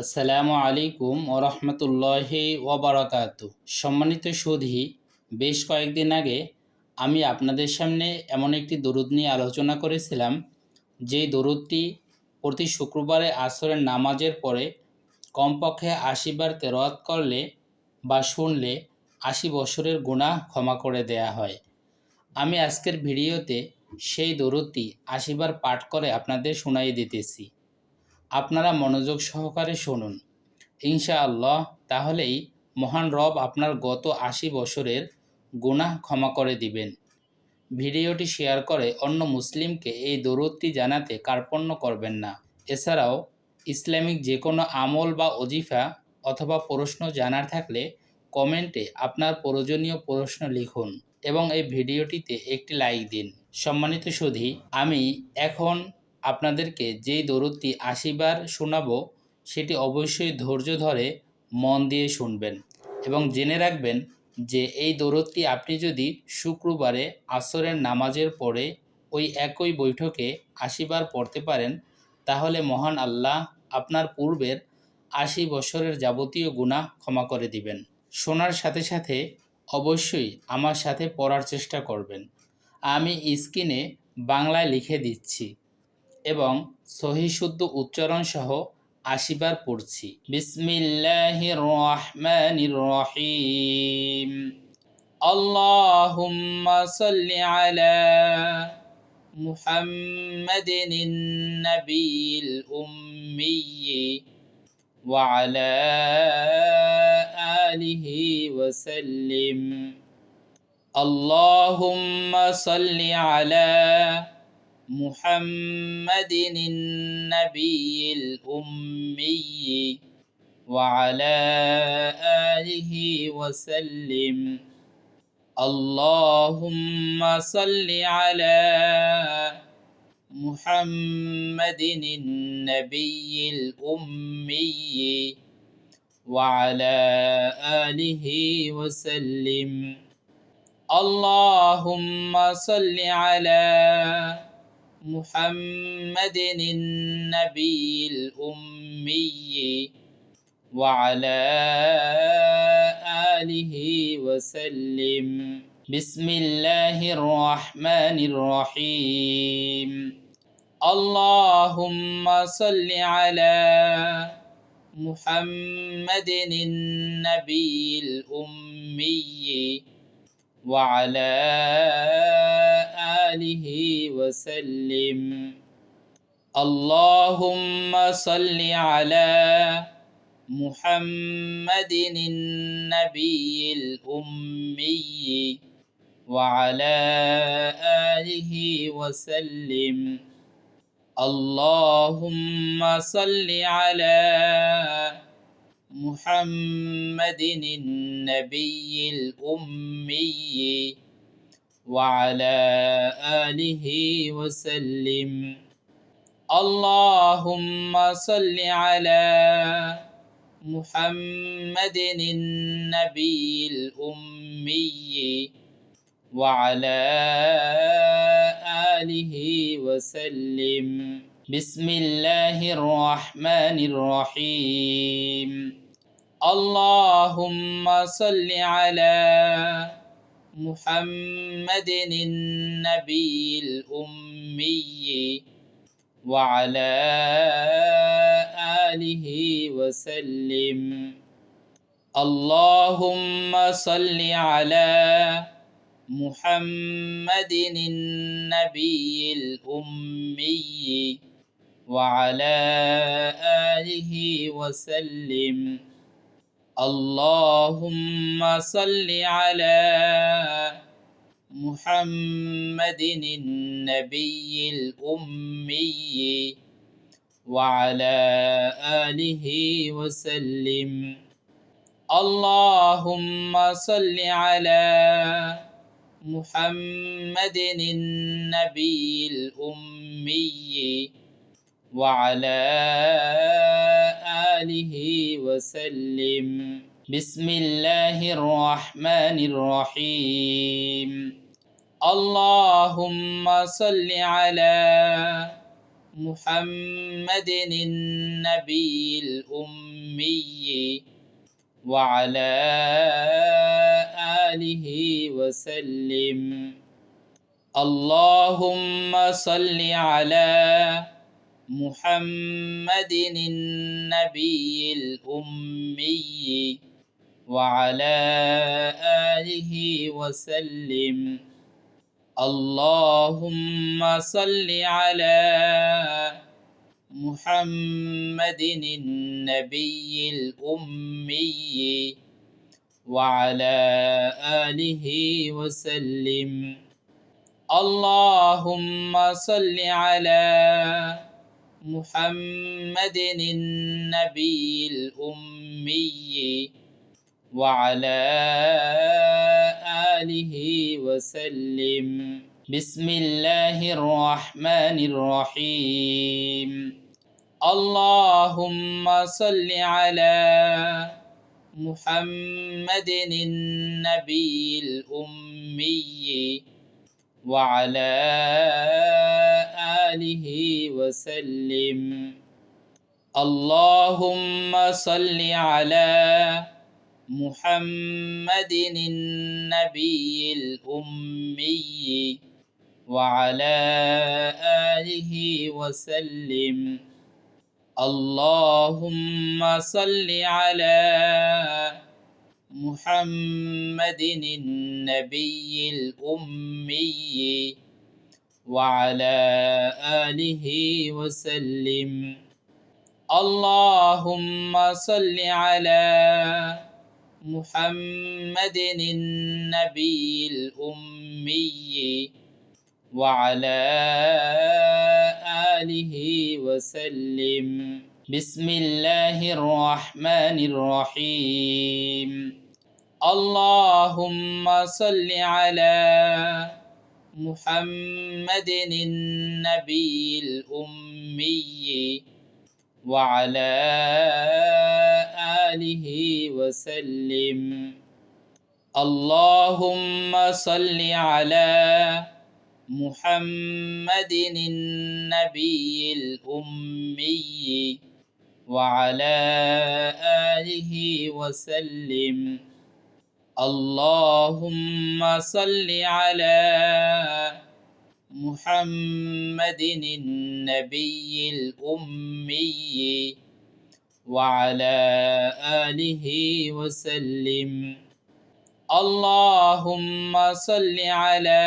আসসালামু আলাইকুম ওরহমতুল্লাহি ওবরাকাত সম্মানিত সুধী, বেশ কয়েকদিন আগে আমি আপনাদের সামনে এমন একটি দরুদ নিয়ে আলোচনা করেছিলাম, যেই দরুদটি প্রতি শুক্রবারে আসরের নামাজের পরে কমপক্ষে আশি বার তেরোয়াত করলে বা শুনলে আশি বছরের গুনাহ ক্ষমা করে দেয়া হয়। আমি আজকের ভিডিওতে সেই দরুদটি আশিবার পাঠ করে আপনাদের শোনাই দিতেছি। আপনারা মনোযোগ সহকারে শুনুন। ইনশাআল্লাহ, তাহলেই মহান রব আপনার গত আশি বছরের গুনাহ ক্ষমা করে দিবেন। ভিডিওটি শেয়ার করে অন্য মুসলিমকে এই দরুদটি জানাতে কার্পণ্য করবেন না। এছাড়াও, ইসলামিক যে কোনো আমল বা অজিফা অথবা প্রশ্ন জানার থাকলে কমেন্টে আপনার প্রয়োজনীয় প্রশ্ন লিখুন এবং এই ভিডিওটিতে একটি লাইক দিন। সম্মানিত সুধী, আমি এখন আপনাদেরকে যেই দরুদটি আশিবার শোনাবো, সেটি অবশ্যই ধৈর্য ধরে মন দিয়ে শুনবেন এবং জেনে রাখবেন যে এই দরুদটি আপনি যদি শুক্রবারে আসরের নামাজের পরে ওই একই বৈঠকে আশিবার পড়তে পারেন, তাহলে মহান আল্লাহ আপনার পূর্বের আশি বছরের যাবতীয় গুনাহ ক্ষমা করে দিবেন। শোনার সাথে সাথে অবশ্যই আমার সাথে পড়ার চেষ্টা করবেন। আমি স্ক্রিনে বাংলায় লিখে দিচ্ছি এবং সহি শুদ্ধ উচ্চারণ সহ আশিবার পড়ছি বিসমিল্লাহির রহমানির রহিম আল্লাহুম্মা সাল্লি আলা মুহাম্মাদিন النبيل الأمي وعلى آله وسلم اللهم صل على محمد النبي الأمي وعلى آله وسلم. اللهم صل على محمد النبي الأمي وعلى آله وسلم. اللهم صل على محمد النبي الأمي وعلى آله وسلم. بسم الله الرحمن الرحيم. اللهم صل على محمد النبي الأمي وعلى آله وسلم. اللهم صل على محمد النبي الأمي وعلى آله وسلم. اللهم صل على محمد النبي الأمي وعلى آله وسلم. اللهم صل على محمد النبي الأمي وعلى آله وسلم. بسم الله الرحمن الرحيم. اللهم صل على محمد النبي الأمي وعلى آله وسلم. اللهم صل على محمد النبي الأمي وعلى آله وسلم. اللهم صل على محمد النبي الأمي وعلى آله وسلم. اللهم صل على محمد النبي الأمي وعلى آله وسلم. بسم الله الرحمن الرحيم. اللهم صل على محمد النبي الأمي وعلى آله وسلم. اللهم صل على محمد النبي الأمي وعلى آله وسلم. اللهم صل على محمد النبي الأمي وعلى آله وسلم. اللهم صل على محمد النبي الأمي وعلى آله وسلم. بسم الله الرحمن الرحيم. اللهم صل على محمد النبي الأمي وعلى آله وسلم. اللهم صل على محمد النبي الأمي وعلى آله وسلم. اللهم صل على محمد النبي الأمي وعلى آله وسلم. اللهم صل على محمد النبي الأمي وعلى آله وسلم. بسم الله الرحمن الرحيم. اللهم صل على محمد النبي الأمي وعلى آله وسلم. اللهم صل على محمد النبي الأمي وعلى آله وسلم. اللهم صل على محمد النبي الأمي وعلى آله وسلم. اللهم صل على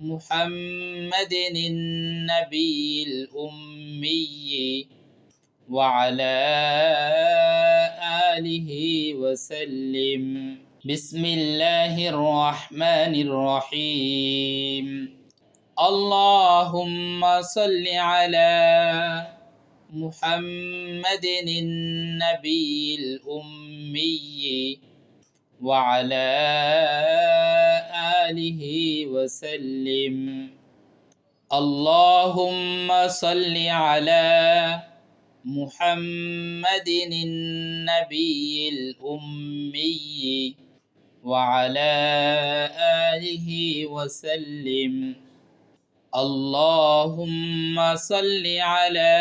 محمد النبي الأمي وعلى آله وسلم. بسم الله الرحمن الرحيم. اللهم صل على محمد النبي الأمي وعلى آله وسلم. اللهم صل على محمد النبي الأمي وعلى آله وسلم. اللهم صل على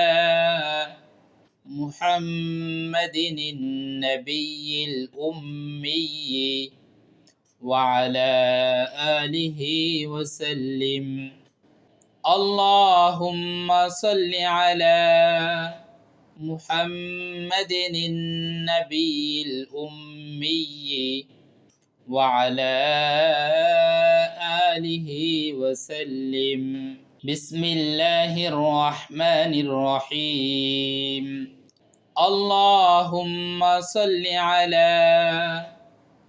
محمد النبي الأمي وعلى آله وسلم. اللهم صل على محمد النبي الأمي وعلى آله وسلم. بسم الله الرحمن الرحيم. اللهم صل على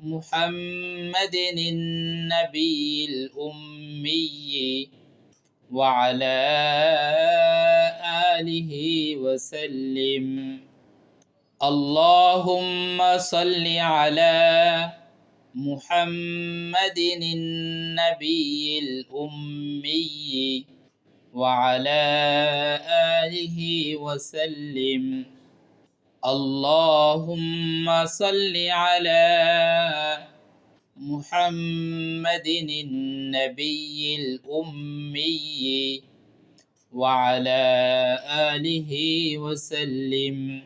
محمد النبي الأمي وعلى آله وسلم. اللهم صل على محمد النبي الأمي وعلى آله وسلم. اللهم صل على محمد النبي الأمي وعلى آله وسلم.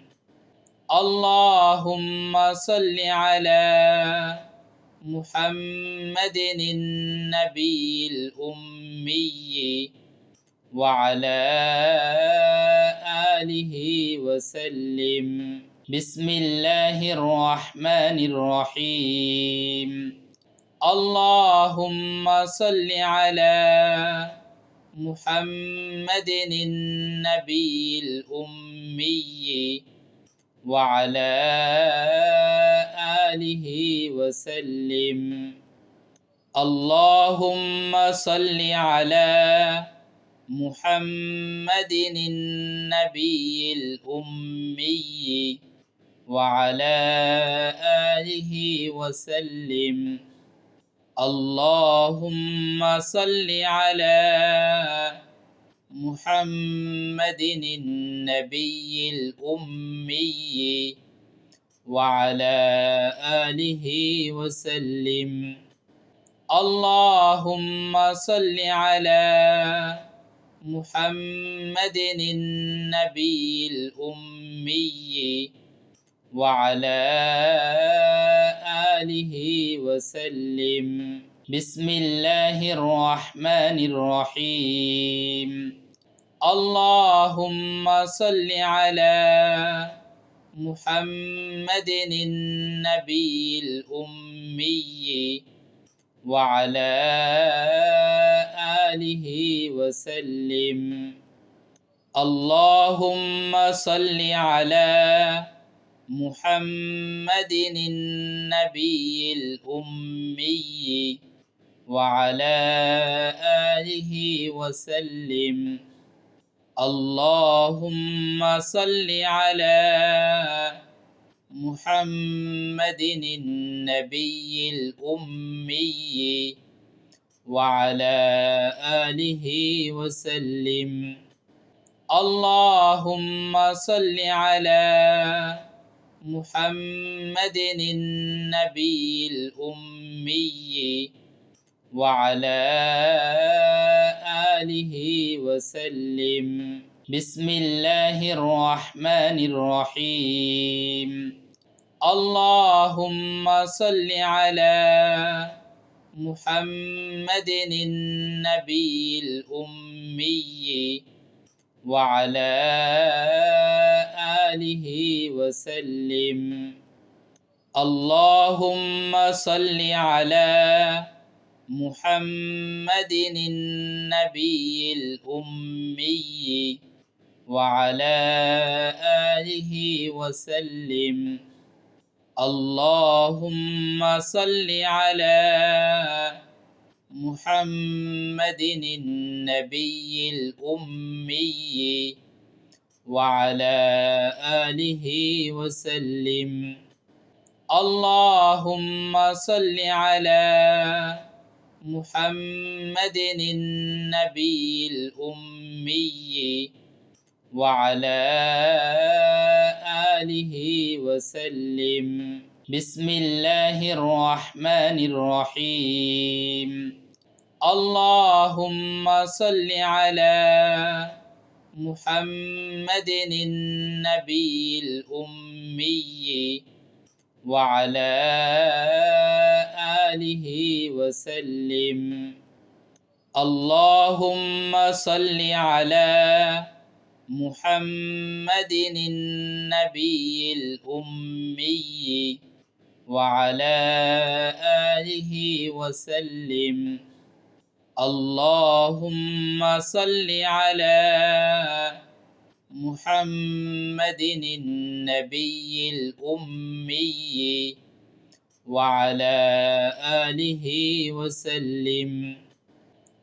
اللهم صل على محمد النبي الأمي وعلى آله وسلم. بسم الله الرحمن الرحيم. اللهم صل على محمد النبي الأمي وعلى آله وسلم. اللهم صل على محمد النبي الأمي وعلى آله وسلم. اللهم صل على محمد النبي الأمي وعلى آله وسلم. اللهم صل على محمد النبي الأمي وعلى آله وسلم. بسم الله الرحمن الرحيم. اللهم صل على محمد النبي الأمي وعلى آله وسلم. اللهم صل على محمد النبي الأمي وعلى آله وسلم. اللهم صل على محمد النبي الأمي وعلى آله وسلم. اللهم صل على محمد النبي الأمي وعلى آله وسلم. بسم الله الرحمن الرحيم. اللهم صل على محمد النبي الأمي وعلى آله وسلم. اللهم صل على محمد النبي الأمي وعلى آله وسلم. اللهم صل على محمد النبي الأمي وعلى آله وسلم. اللهم صل على محمد النبي الأمي وعلى آله وسلم. بسم الله الرحمن الرحيم. اللهم صل على محمد النبي الأمي وعلى آله وسلم. اللهم صل على محمد النبي الأمي وعلى آله وسلم. اللهم صل على محمد النبي الأمي وعلى آله وسلم.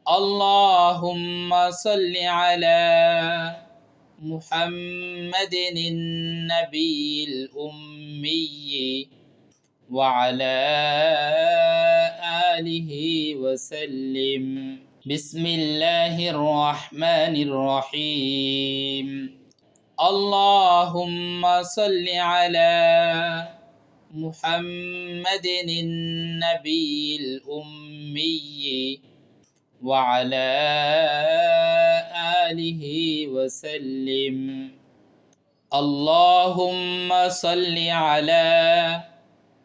اللهم صل على محمد النبي الأمي وعلى آله وسلم. بسم الله الرحمن الرحيم. اللهم صل على محمد النبي الأمي وعلى آله وسلم. اللهم صل على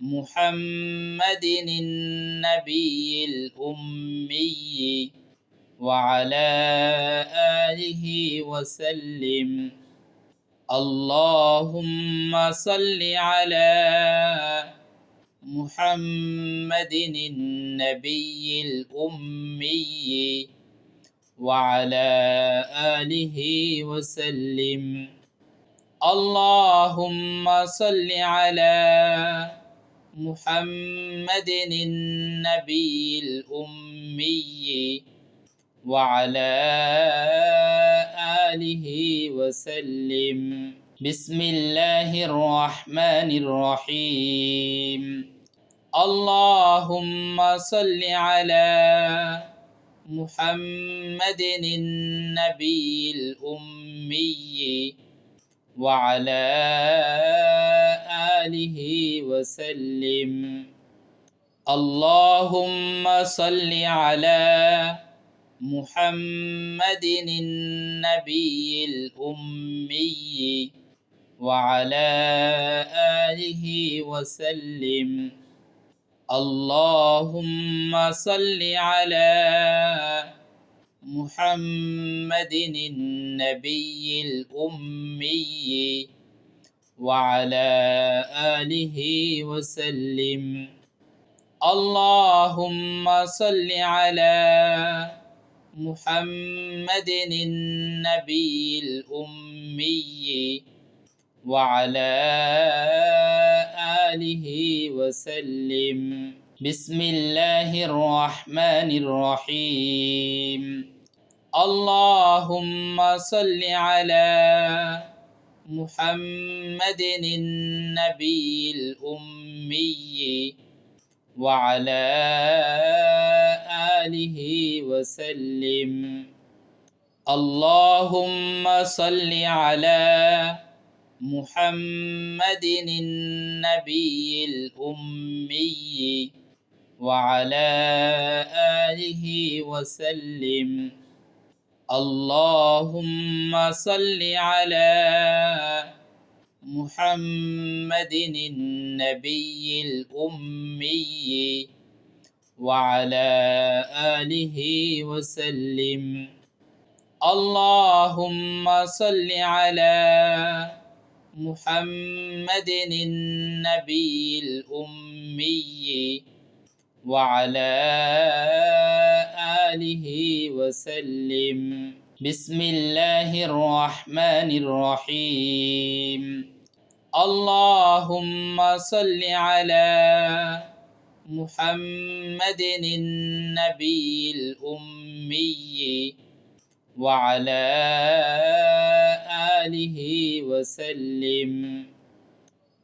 محمد النبي الأمي وعلى آله وسلم. اللهم صل على محمد النبي الأمي وعلى آله وسلم. اللهم صل على محمد النبي الأمي وعلى آله وسلم. بسم الله الرحمن الرحيم. اللهم صل على محمد النبي الأمي وعلى آله وسلم. اللهم صل على محمد النبي الأمي وعلى آله وسلم. اللهم صل على محمد النبي الأمي وعلى آله وسلم. اللهم صل على محمد النبي الأمي وعلى آله وسلم. بسم الله الرحمن الرحيم. اللهم صل على محمد النبي الأمي وعلى آله وسلم. اللهم صل على محمد النبي الأمي وعلى آله وسلم. اللهم صل على محمد النبي الأمي وعلى آله وسلم. اللهم صل على محمد النبي الأمي وعلى آله وسلم. بسم الله الرحمن الرحيم. اللهم صل على محمد النبي الأمي وعلى آله وسلم.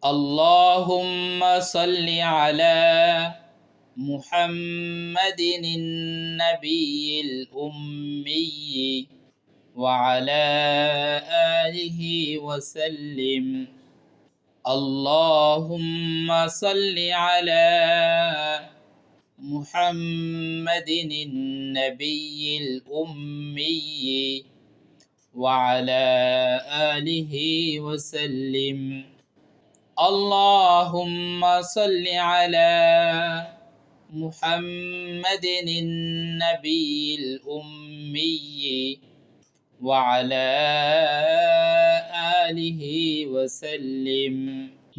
اللهم صل على محمد النبي الأمي وعلى آله وسلم. اللهم صل على محمد النبي الأمي وعلى آله وسلم. اللهم صل على محمد النبي الأمي وعلى آله وسلم.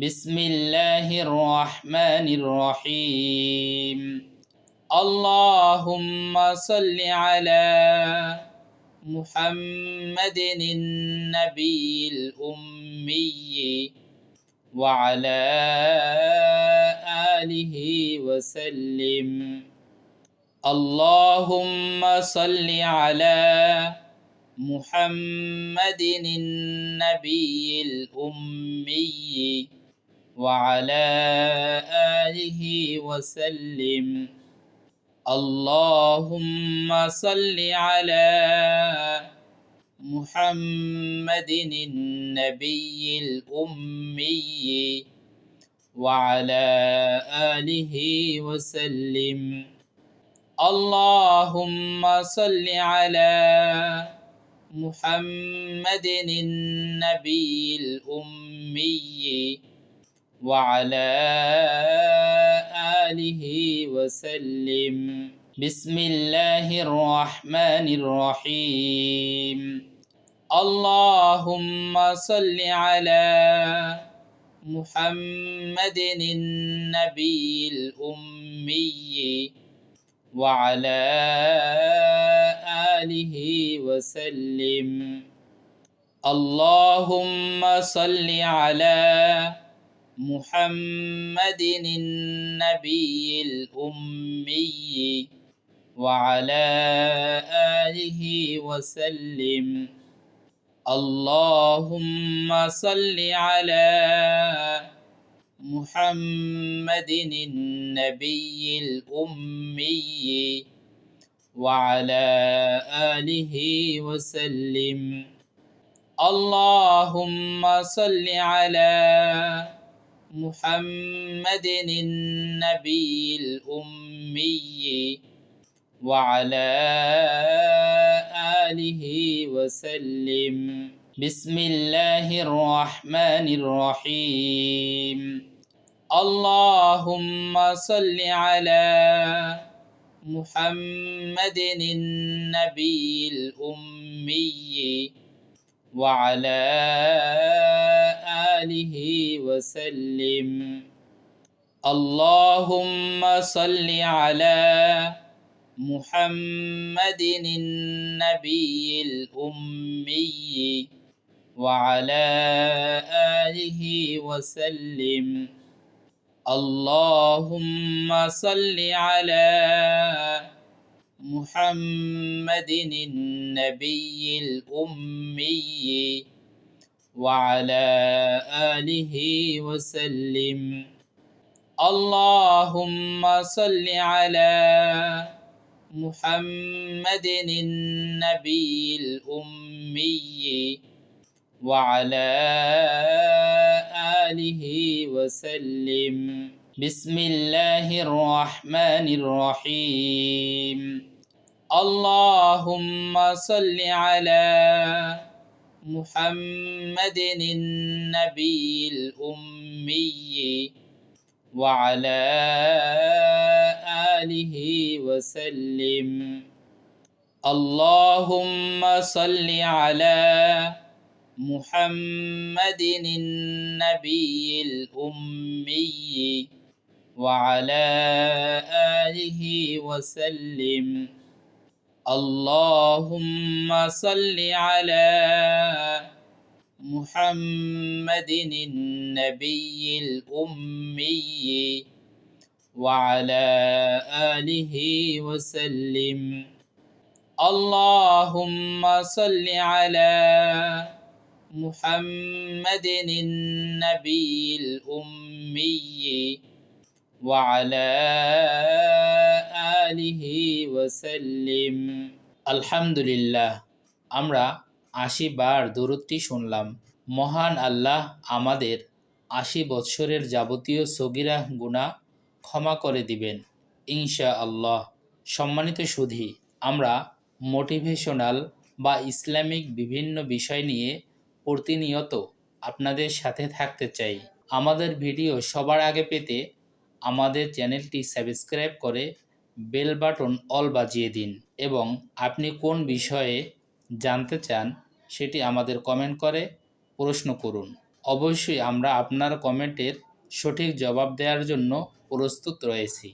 بسم الله الرحمن الرحيم. اللهم صل على محمد النبي الأمي وعلى آله وسلم. اللهم صل على محمد النبي الأمي وعلى آله وسلم. اللهم صل على محمد النبي الأمي وعلى آله وسلم. اللهم صل على محمد النبي الأمي وعلى آله وسلم. بسم الله الرحمن الرحيم. اللهم صل على محمد النبي الأمي وعلى آله وسلم. اللهم صل على محمد النبي الأمي وعلى آله وسلم. اللهم صل على محمد النبي الأمي وعلى آله وسلم. اللهم صل على محمد النبي الأمي وعلى آله وسلم. بسم الله الرحمن الرحيم. اللهم صل على محمد النبي الأمي وعلى آله وسلم. اللهم صل على محمد النبي الأمي وعلى آله وسلم. اللهم صل على محمد النبي الأمي وعلى آله وسلم. اللهم صل على محمد النبي الأمي وعلى آله وسلم. بسم الله الرحمن الرحيم. اللهم صل على محمد النبي الأمي وعلى آله وسلم. اللهم صل على محمد النبي الأمي وعلى آله وسلم. اللهم صل على محمد النبي الأمي وعلى آله وسلم اللهم صل على محمد النبي الأمي وعلى آله وسلم الحمد لله আমরা আশি বার দরুদটি শুনলাম মহান আল্লাহ আমাদের আশি বৎসরের যাবতীয় সগিরা গুণা ক্ষমা করে দিবেন। ইনশা আল্লাহ সম্মানিত সুধী, আমরা মোটিভেশনাল বা ইসলামিক বিভিন্ন বিষয় নিয়ে প্রতিনিয়ত আপনাদের সাথে থাকতে চাই। আমাদের ভিডিও সবার আগে পেতে আমাদের চ্যানেলটি সাবস্ক্রাইব করে বেল বাটন অল বাজিয়ে দিন এবং আপনি কোন বিষয়ে জানতে চান সেটি আমাদের কমেন্ট করে প্রশ্ন করুন। অবশ্যই আমরা আপনার কমেন্টের সঠিক জবাব দেওয়ার জন্য প্রস্তুত রয়েছি।